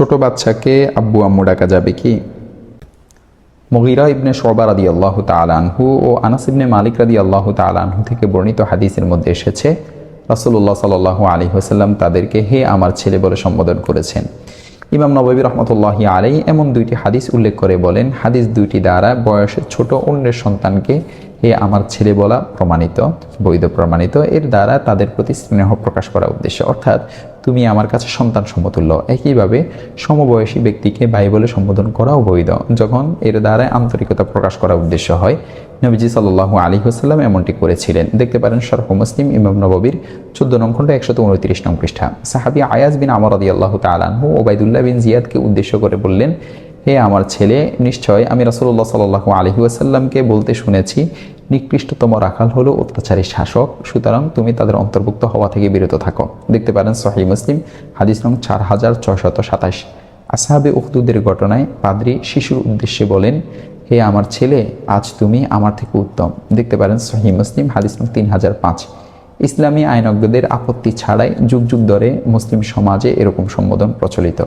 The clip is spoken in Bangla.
ছোট বাচ্চাকে আব্বু আম্মু ডাকা যাবে কি? মগিরা ইবনে শোবা রাদি আল্লাহ তালানহু ও আনাস ইবনে মালিক রাদি আল্লাহ তালানহু থেকে বর্ণিত হাদিসের মধ্যে এসেছে রাসুল্লাহ সাল আলী হোসাল্লাম তাদেরকে হে আমার ছেলে বলে সম্বোধন করেছেন। ইমাম নবী রহমতুল্লাহি আলাই এমন দুইটি হাদিস উল্লেখ করে বলেন, হাদিস দুইটি দ্বারা বয়সের ছোট অন্যের সন্তানকে হে আমার ছেলে বলা প্রমাণিত, বৈধ প্রমাণিত। এর দ্বারা তাদের প্রতি স্নেহ প্রকাশ করা উদ্দেশ্য। অর্থাৎ তুমি আমার কাছে সন্তান সমতুল্য। একইভাবে সমবয়সী ব্যক্তিকে ভাই বলে সম্বোধন করাও বৈধ। যখন এর দ্বারা আন্তরিকতা প্রকাশ করার উদ্দেশ্য হয়, নবীজি সাল্লাহ আলী হুসাল্লাম এমনটি করেছিলেন। দেখতে পারেন সরফ মুসলিম, ইমাম নববীর চোদ্দ নং খণ্ড, একশত উনত্রিশ নং পৃষ্ঠা। সাহাবি আয়াজ বিন আমর আদি আল্লাহ তালানহু ওবায়দুল্লাহ বিন জিয়াদকে উদ্দেশ্য করে বললেন, হে আমার ছেলে, নিশ্চয় আমি রাসুল্লাহ সাল্লাহ আলহি আসাল্লামকে বলতে শুনেছি নিকৃষ্টতম রাখাল হলো অত্যাচারী শাসক। সুতরাং তুমি তাদের অন্তর্ভুক্ত হওয়া থেকে বিরত থাকো। দেখতে পারেন সহি মুসলিম, হাদিস নং চার হাজার ছয়শত সাতাশ। আসাহাবে উখদুদের ঘটনায় পাদ্রি শিশুর উদ্দেশ্যে বলেন, হে আমার ছেলে, আজ তুমি আমার থেকে উত্তম। দেখতে পারেন সহি মুসলিম, হাদিস নং তিন হাজার পাঁচ। ইসলামী আইনজ্ঞদের আপত্তি ছাড়াই যুগ যুগ ধরে মুসলিম সমাজে এরকম সম্বোধন প্রচলিত।